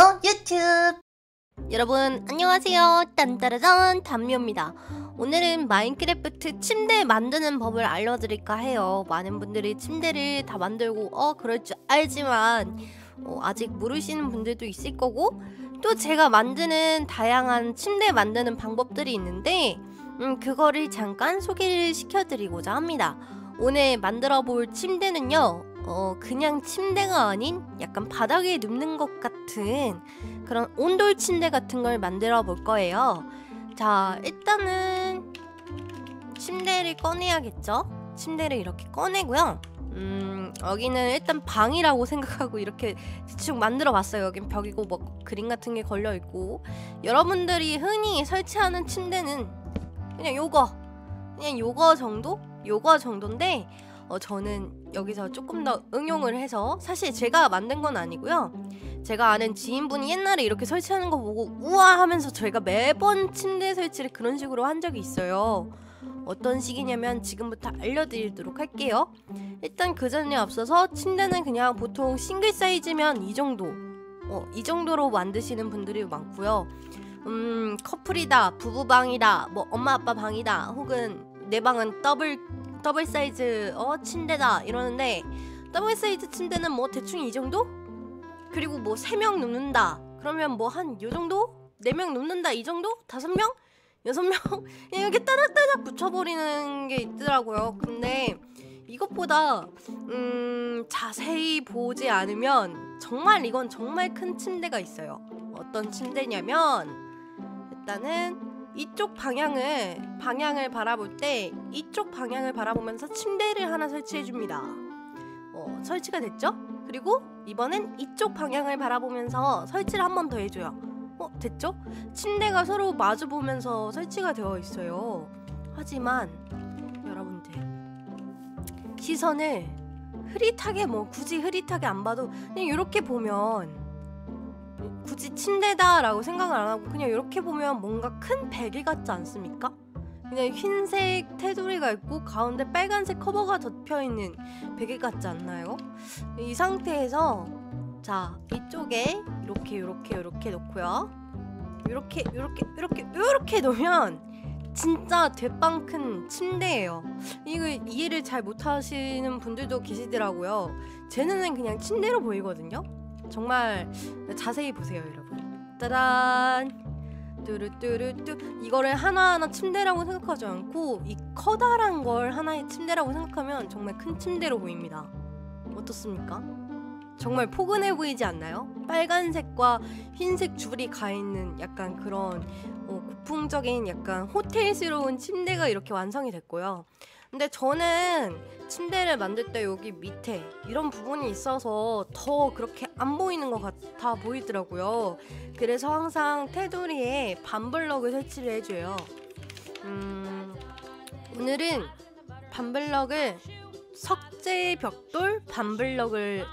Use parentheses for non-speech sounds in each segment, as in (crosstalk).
담요 유튜브. 여러분 안녕하세요. 딴따라단 담요입니다. 오늘은 마인크래프트 침대 만드는 법을 알려드릴까 해요. 많은 분들이 침대를 다 만들고 어 그럴 줄 알지만 어, 아직 모르시는 분들도 있을 거고 또 제가 만드는 다양한 침대 만드는 방법들이 있는데 음, 그거를 잠깐 소개를 시켜드리고자 합니다. 오늘 만들어 볼 침대는요 어, 그냥 침대가 아닌 약간 바닥에 눕는 것 같은 그런 온돌 침대 같은 걸 만들어 볼 거예요. 자, 일단은 침대를 꺼내야겠죠? 침대를 이렇게 꺼내고요. 음, 여기는 일단 방이라고 (laughs) 생각하고 이렇게 대충 만들어 봤어요. 여긴 벽이고 뭐 그림 같은 게 걸려 있고. 여러분들이 흔히 설치하는 침대는 그냥 요거. 그냥 요거 정도? 요거 정도인데 어, 저는 여기서 조금 더 응용을 해서 사실 제가 만든 건 아니고요. 제가 아는 지인분이 옛날에 이렇게 설치하는 거 보고 우와 하면서 저희가 매번 침대 설치를 그런 식으로 한 적이 있어요. 어떤 식이냐면 지금부터 알려드리도록 할게요. 일단 그 전에 앞서서 침대는 그냥 보통 싱글 사이즈면 이 정도, 어, 이 정도로 만드시는 분들이 많고요. 음, 커플이다, 부부방이다, 뭐 엄마 아빠 방이다, 혹은 내 방은 더블 더블 사이즈 어 침대다 이러는데 더블 사이즈 침대는 뭐 대충 이 정도? 그리고 뭐세명 눕는다 그러면 뭐 한 요 정도? 네명 눕는다 이 정도? 다섯 명? 여섯 명? (laughs) 이렇게 따닥따닥 붙여버리는 게 있더라고요 근데 이것보다 음 자세히 보지 않으면 정말 이건 정말 큰 침대가 있어요 어떤 침대냐면 일단은 이쪽 방향을 방향을 바라볼 때 이쪽 방향을 바라보면서 침대를 하나 설치해 줍니다. 어, 설치가 됐죠? 그리고 이번엔 이쪽 방향을 바라보면서 설치를 한 번 더 해줘요. 어, 됐죠? 침대가 서로 마주 보면서 설치가 되어 있어요. 하지만 여러분들 시선을 흐릿하게 뭐 굳이 흐릿하게 안 봐도 그냥 이렇게 보면 굳이 침대다라고 생각을 안 하고 그냥 이렇게 보면 뭔가 큰 베개 같지 않습니까? 그냥 흰색 테두리가 있고 가운데 빨간색 커버가 덮여 있는 베개 같지 않나요? 이 상태에서 자 이쪽에 이렇게 이렇게 이렇게 놓고요. 이렇게 이렇게 이렇게 이렇게 놓으면 진짜 대빵 큰 침대예요. 이거 이해를 잘 못하시는 분들도 계시더라고요. 제 눈엔 그냥 침대로 보이거든요. 정말 자세히 보세요, 여러분. 따단. 뚜루뚜루뚜 이거를 하나하나 침대라고 생각하지 않고 이 커다란 걸 하나의 침대라고 생각하면 정말 큰 침대로 보입니다. 어떻습니까? 정말 포근해 보이지 않나요? 빨간색과 흰색 줄이 가 있는 약간 그런 어, 고풍적인 약간 호텔스러운 침대가 이렇게 완성이 됐고요. 근데 저는 침대를 만들 때 여기 밑에 이런 부분이 있어서 더 그렇게 안 보이는 것 같아 보이더라고요. 그래서 항상 테두리에 반블럭을 설치를 해줘요. 음, 오늘은 반블럭을 석재 벽돌 반블럭을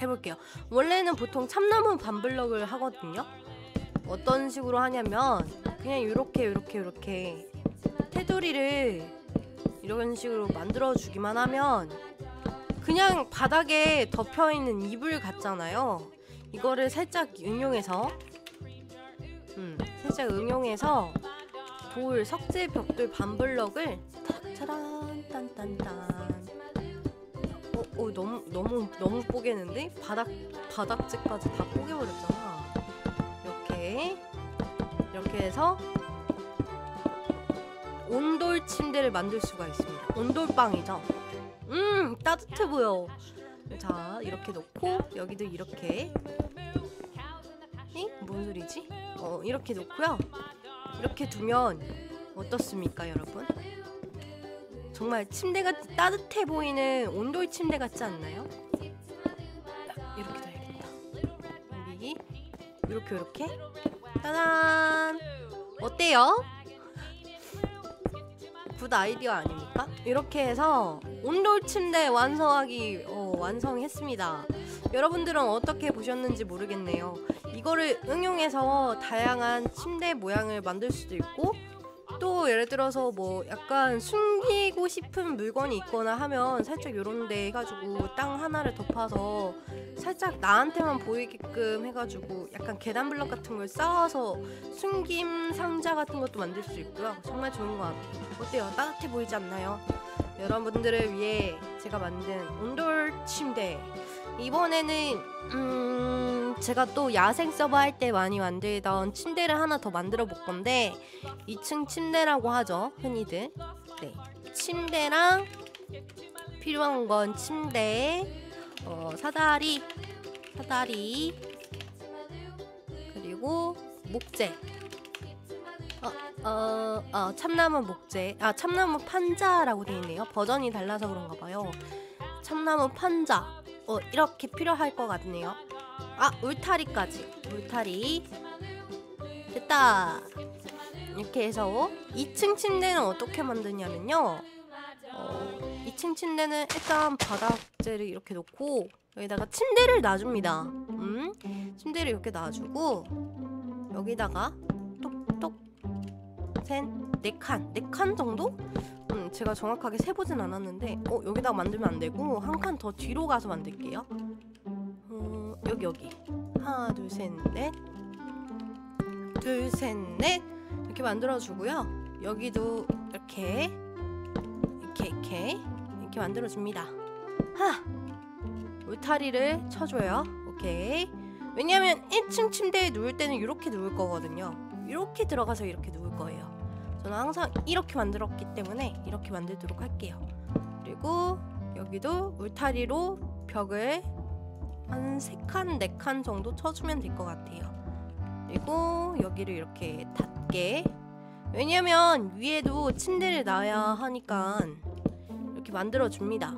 해볼게요. 원래는 보통 참나무 반블럭을 하거든요. 어떤 식으로 하냐면 그냥 이렇게 이렇게 이렇게 테두리를 이런 식으로 만들어 주기만 하면 그냥 바닥에 덮여 있는 이불 같잖아요. 이거를 살짝 응용해서 음, 살짝 응용해서 돌 석재 벽돌 반블럭을 탁차란 딴딴딴 어, 어 너무 너무 너무 뽀개는데 바닥 바닥재까지 다 뽀개버렸잖아. 이렇게 이렇게 해서 온돌 침대를 만들 수가 있습니다. 온돌방이죠. 음 따뜻해 보여. 자 이렇게 놓고 여기도 이렇게 잉? 뭔 소리지? 어 이렇게 놓고요. 이렇게 두면 어떻습니까 여러분? 정말 침대가 따뜻해 보이는 온돌 침대 같지 않나요? 이렇게 둬야겠다. 이렇게 이렇게 따단 어때요? 굿 아이디어 아닙니까? 이렇게 해서 온돌 침대 완성하기 어, 완성했습니다. 여러분들은 어떻게 보셨는지 모르겠네요. 이거를 응용해서 다양한 침대 모양을 만들 수도 있고 또 예를 들어서 뭐 약간 숨기고 싶은 물건이 있거나 하면 살짝 요런 데 해가지고 땅 하나를 덮어서 살짝 나한테만 보이게끔 해가지고 약간 계단 블럭 같은 걸 쌓아서 숨김 상자 같은 것도 만들 수 있고요. 정말 좋은 것 같아요. 어때요? 따뜻해 보이지 않나요? 여러분들을 위해 제가 만든 온돌 침대. 이번에는 음 제가 또 야생 서버 할 때 많이 만들던 침대를 하나 더 만들어 볼 건데 2층 침대라고 하죠 흔히들. 네. 침대랑 필요한 건 침대 어, 사다리 사다리 그리고 목재. 어, 어, 어, 참나무 목재. 아 참나무 판자라고 되어 있네요. 버전이 달라서 그런가 봐요. 참나무 판자 어, 이렇게 필요할 것 같네요. 아 울타리까지. 울타리. 됐다. 이렇게 해서 2층 침대는 어떻게 만드냐면요. 어, 2층 침대는 일단 바닥재를 이렇게 놓고 여기다가 침대를 놔줍니다. 음? 침대를 이렇게 놔주고 여기다가 셋 네 칸 네 칸 정도? 음, 제가 정확하게 세보진 않았는데 어 여기다가 만들면 안 되고 한 칸 더 뒤로 가서 만들게요. 어, 여기 여기. 하나 둘 셋 넷. 둘 셋 넷. 이렇게 만들어 주고요. 여기도 이렇게 이렇게 이렇게 이렇게 만들어 줍니다. 하! 울타리를 쳐줘요. 오케이. 왜냐면 1층 침대에 누울 때는 이렇게 누울 거거든요. 이렇게 들어가서 이렇게 누울 거예요 저는 항상 이렇게 만들었기 때문에 이렇게 만들도록 할게요 그리고 여기도 울타리로 벽을 한 세 칸, 네 칸 정도 쳐주면 될 것 같아요. 그리고 여기를 이렇게 닫게. 왜냐면 위에도 침대를 놔야 하니까 이렇게 만들어 줍니다.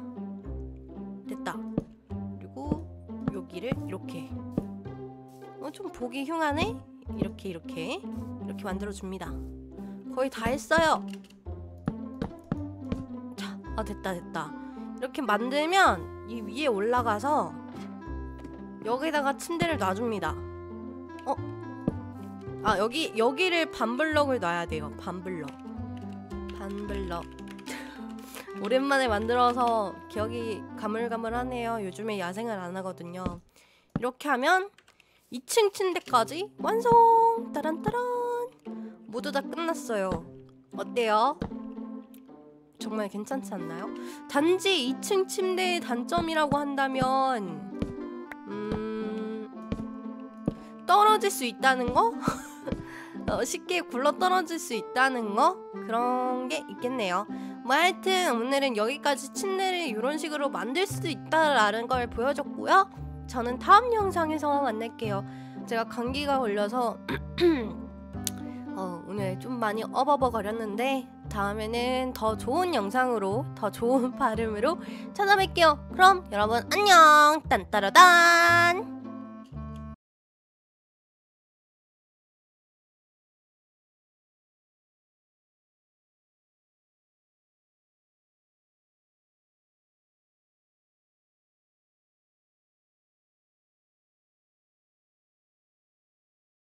됐다. 그리고 여기를 이렇게. 어, 좀 보기 흉하네? 이렇게 이렇게 이렇게 만들어 줍니다. 거의 다 했어요. 자, 아 됐다 됐다. 이렇게 만들면 이 위에 올라가서 여기다가 침대를 놔줍니다. 어? 아 여기 여기를 반블럭을 놔야 돼요. 반블럭. 반블럭. (laughs) 오랜만에 만들어서 기억이 가물가물하네요. 요즘에 야생을 안 하거든요. 이렇게 하면 2층 침대까지 완성! 따란따란! 모두 다 끝났어요. 어때요? 정말 괜찮지 않나요? 단지 2층 침대의 단점이라고 한다면 음... 떨어질 수 있다는 거? (laughs) 어, 쉽게 굴러 떨어질 수 있다는 거? 그런 게 있겠네요. 뭐 하여튼 오늘은 여기까지 침대를 이런 식으로 만들 수도 있다라는 걸 보여줬고요. 저는 다음 영상에서 만날게요. 제가 감기가 걸려서 (clears throat) 어, 오늘 좀 많이 어버버거렸는데 다음에는 더 좋은 영상으로 더 좋은 발음으로 찾아뵐게요. 그럼 여러분 안녕. 딴따라단